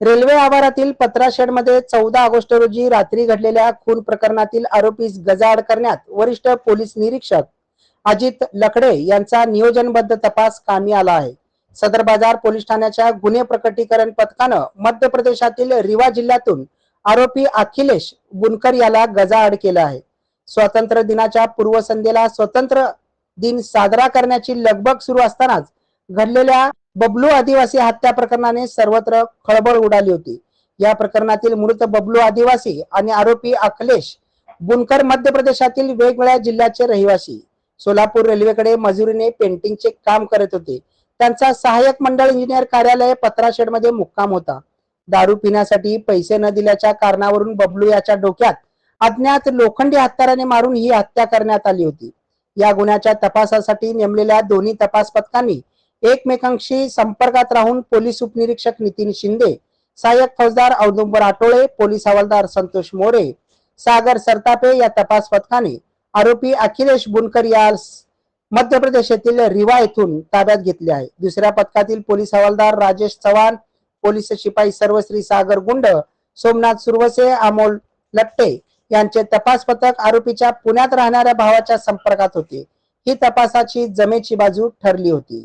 Railway आवारातील पत्रा शेडमध्ये चौदा ऑगस्ट रोजी रात्री घडलेल्या खून प्रकरणातील आरोपीस गजाआड करण्यात वरिष्ठ पोलीस निरीक्षक अजित लकडे यांचा नियोजनबद्ध तपास कामी आला आहे. सदर बाजार पोलीस ठाण्याच्या गुन्हे प्रकटीकरण पथकानं मध्य प्रदेशातील रिवा जिल्ह्यातून आरोपी अखिलेश बुनकर याला गजाआड केला आहे. स्वातंत्र्य दिनाच्या पूर्वसंध्येला स्वतंत्र दिन साजरा करण्याची लगबग सुरू असतानाच घडलेल्या बबलू आदिवासी हत्या प्रकरणाने सर्वत्र खळबळ उडाली होती. या प्रकरणातील मृत बबलू आदिवासी आणि आरोपी अखिलेश बुनकर मध्य प्रदेशातील वेगवेगळ्या जिल्ह्याचे रहिवासी. सोलापूर रेल्वेकडे मजुरीने पेंटिंगचे काम करत होते. त्यांचा सहाय्यक मंडळ इंजिनियर कार्यालय पत्राशेडमध्ये मुक्काम होता. दारू पिण्यासाठी पैसे न दिल्याच्या कारणावरून बबलू याच्या डोक्यात अज्ञात लोखंडी हत्याराने मारून ही हत्या करण्यात आली होती. या गुन्ह्याच्या तपासासाठी नेमलेल्या दोन्ही तपास पथकांनी एकमेकांशी संपर्कात राहून पोलीस उपनिरीक्षक नितीन शिंदे सहाय्यक फौजदार औदुंबर आटोळे पोलीस हवालदार संतोष मोरे सागर सरतापे या तपास पथकाने आरोपी अखिलेश बुनकर या मध्य प्रदेश येथील रिवा येथून ताब्यात घेतले आहे. दुसऱ्या पथकातील पोलीस हवालदार राजेश चव्हाण पोलीस शिपाई सर्वश्री सागर गुंड सोमनाथ सुरवसे अमोल लट्टे यांचे तपास पथक आरोपीच्या पुण्यात राहणाऱ्या भावाच्या संपर्कात होते. ही तपासाची जमेची बाजू ठरली होती.